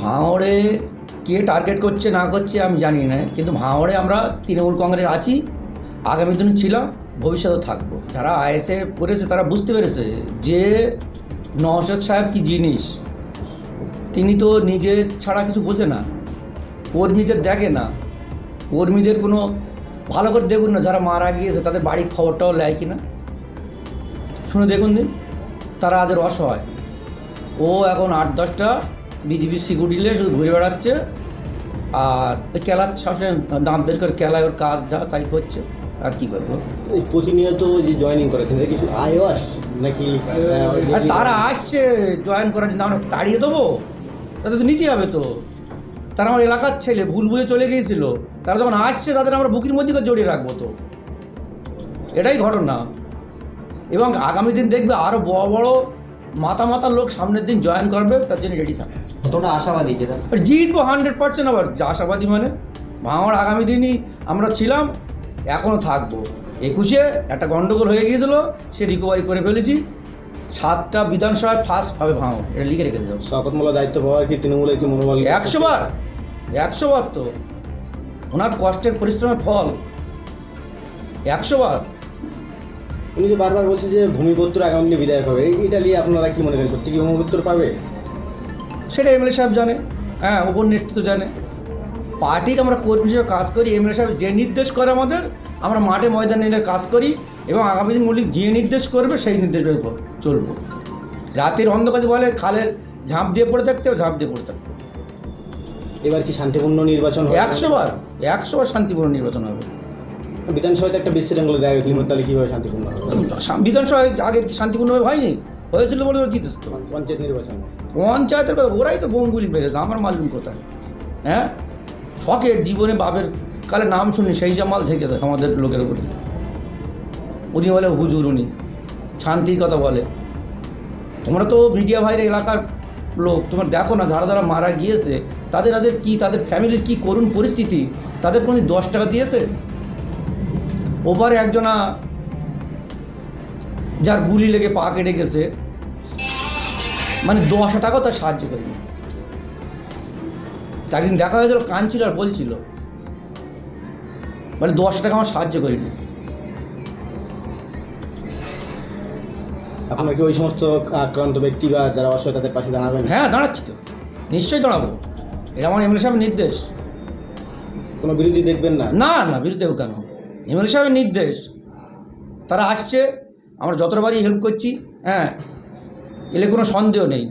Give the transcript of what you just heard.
ভাঙড়ে কে টার্গেট করছে, না করছে, আমি জানি না। কিন্তু ভাঙড়ে আমরা তৃণমূল কংগ্রেস আছি, আগামী দিনে ছিলাম ভবিষ্যতে থাকব। যারা আইএসএ করেছে, তারা বুঝতে পেরেছে যে নওশাদ সাহেব কি জিনিস। তিনি তো নিজে ছাড়া কিছু বোঝে না, কর্মীদের দেখে না। কর্মীদের কোনো, ভালো করে দেখুন না, যারা মারা গিয়েছে, তাদের বাড়ির খবরটাও নেয় কি না শুনে দেখুন দিন, তারা আজের অসহায় ও এখন আট দশটা বিজিবি সিকিউরিটি নিয়ে শুধু ঘুরে বেড়াচ্ছে আর ওই খেলার সবসময় দাঁত বের করে খেলায় ওর কাজ যা তাই করছে আর কি করব? প্রতিনিয়ত যে জয়েনিং করেছেন এটা কিছু আয়ও আস নাকি আর তারা আসছে জয়েন করার জন্য আমরা তাড়িয়ে দেবো? তাদের তো নিতে হবে তো। তারা আমার এলাকার ছেলে ভুল বুঝে চলে গিয়েছিল। তারা যখন আসছে তাদের আমরা বুকির মধ্যে জড়িয়ে রাখব তো। এটাই ঘটনা। এবং আগামী দিন দেখবে আরও বড় বড় মাথা মাথা লোক সামনের দিন জয়েন করবে তার জন্য রেডি থাকবে। কতটা আশাবাদী যেটা? আর জিতবো হান্ড্রেড পার্সেন্ট আবার যা আশাবাদী মানে। ভাঙড় আগামী দিনই আমরা ছিলাম এখনও থাকব। একুশে একটা গন্ডগোল হয়ে গিয়েছিল সে রিকভারি করে ফেলেছি। সাতটা বিধানসভায় ফার্স্ট হবে ভাঙড় এটা লিখে রেখে দেবো দায়িত্ব পাওয়ার কি তৃণমূলের কি মনোবল? একশো বার একশো বার তো। ওনার কষ্টের পরিশ্রমের ফল। একশো বার উনি যে বারবার বলছে যে ভূমিপত্র দিনে বিধায়ক হবে। এটা নিয়ে আপনারা কি মনে করেন? সত্যি কি ভূমিপত্র পাবে? সেটা এমএলএ সাহেব জানে। হ্যাঁ ওপর নেতৃত্ব জানে। পার্টির আমরা কর্মী হিসেবে কাজ করি এমএলএ সাহেব যে নির্দেশ করে আমাদের আমরা মাঠে ময়দানে এনে কাজ করি এবং আগামী দিন মৌলিক যে নির্দেশ করবে সেই নির্দেশের উপর চলবো। রাতের অন্ধকারে বলে খালের ঝাঁপ দিয়ে পড়ে থাকতে হবে, ঝাঁপ দিয়ে পড়ে থাকতে এবার কি শান্তিপূর্ণ নির্বাচন হবে? একশো বার একশো বার শান্তিপূর্ণ নির্বাচন হবে। বিধানসভাতে একটা বিশৃঙ্খলা দেখা গেছিল তাহলে কীভাবে শান্তিপূর্ণ বিধানসভায় আগে কি শান্তিপূর্ণভাবে হয়নি হয়েছিল বলে ওরা জিতেছ। পঞ্চায়েত নির্বাচন। পঞ্চায়েতের কথা ওরাই তো বোমগুলি মেরেছে আমার মালুম কোথায়? হ্যাঁ? শখের জীবনে বাপের কালে নাম শুনি সেই জামাল ঝেঁকেছে আমাদের লোকের উপরে। উনি বলে হুজুর উনি শান্তির কথা বলে। তোমরা তো মিডিয়া ভাইয়ের এলাকার লোক তোমরা দেখো না যারা যারা মারা গিয়েছে তাদের তাদের কি তাদের ফ্যামিলির কি করুণ পরিস্থিতি? তাদের কোনো দশ টাকা দিয়েছে? ওপারে একজনা যার গুলি লেগে পা কেটে গেছে। মানে দশ টাকাও তার সাহায্য করিনি। তার একদিন দেখা হয়েছিল কাঁদছিল আর বলছিল মানে দশ টাকা আমার সাহায্য করিনি। আপনার কি ওই সমস্ত আক্রান্ত ব্যক্তি বা যারা অসহায় তাদের পাশে দাঁড়াবেন? হ্যাঁ দাঁড়াচ্ছি তো। নিশ্চয়ই দাঁড়াবো। এটা আমার এমএলএ সাহেবের নির্দেশ। কোনো বিরোধী দেখবেন না? না না বিরুদ্ধে কেন? এমএলএ সাহেবের নির্দেশ। তারা আসছে আমরা যতবারই হেল্প করছি হ্যাঁ। এলে কোনো সন্দেহ নেই।